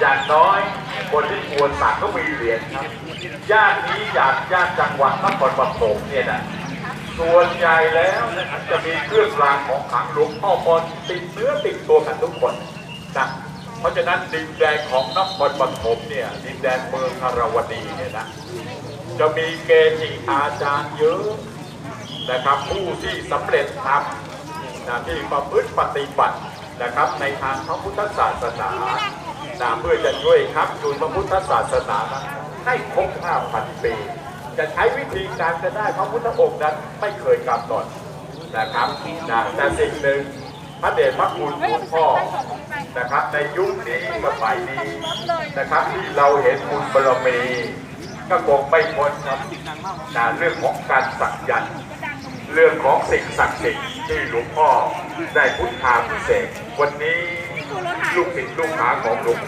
อย่างน้อยคนที่ควรสักก็มีเหรียญครับย่านนี้จากย่านจังหวัดนครปฐมเนี่ยนะส่วนใหญ่แล้วจะมีเครื่องรางของขลังหลวงพ่อพรติดเนื้อติดตัวกันทุกคนนะเพราะฉะนั้นดินแดนของนครปฐมเนี่ยดินแดนเมืองคารวดีเนี่ยนะจะมีเกจิอาจารย์เยอะนะครับผู้ที่สำเร็จทำนะที่ประพฤติปฏิบัตินะครับในทางพระพุทธศาสนา นะเพื่อจะช่วยครับจุนพระพุทธศาสนานะให้ครบ 5,000 ปี จะใช้วิธีการจะได้พระพุทธองค์นั้นไม่เคยกำหนดนะครับนะแต่สิ่งหนึ่งพระเดชพระคุณหลวงพ่อนะครับ ในยุคนี้สมัยนี้นะครับ ที่เราเห็นบุญบารมีก็คงไม่พ้นครับนะเรื่องของการสักยันต์เรื่องของสิ่งศักดิ์สิทธิ์ที่หลวงพ่อได้พุทธาพิเศษกวันนี้ ลูกศิษย์ลูกหาของหลวง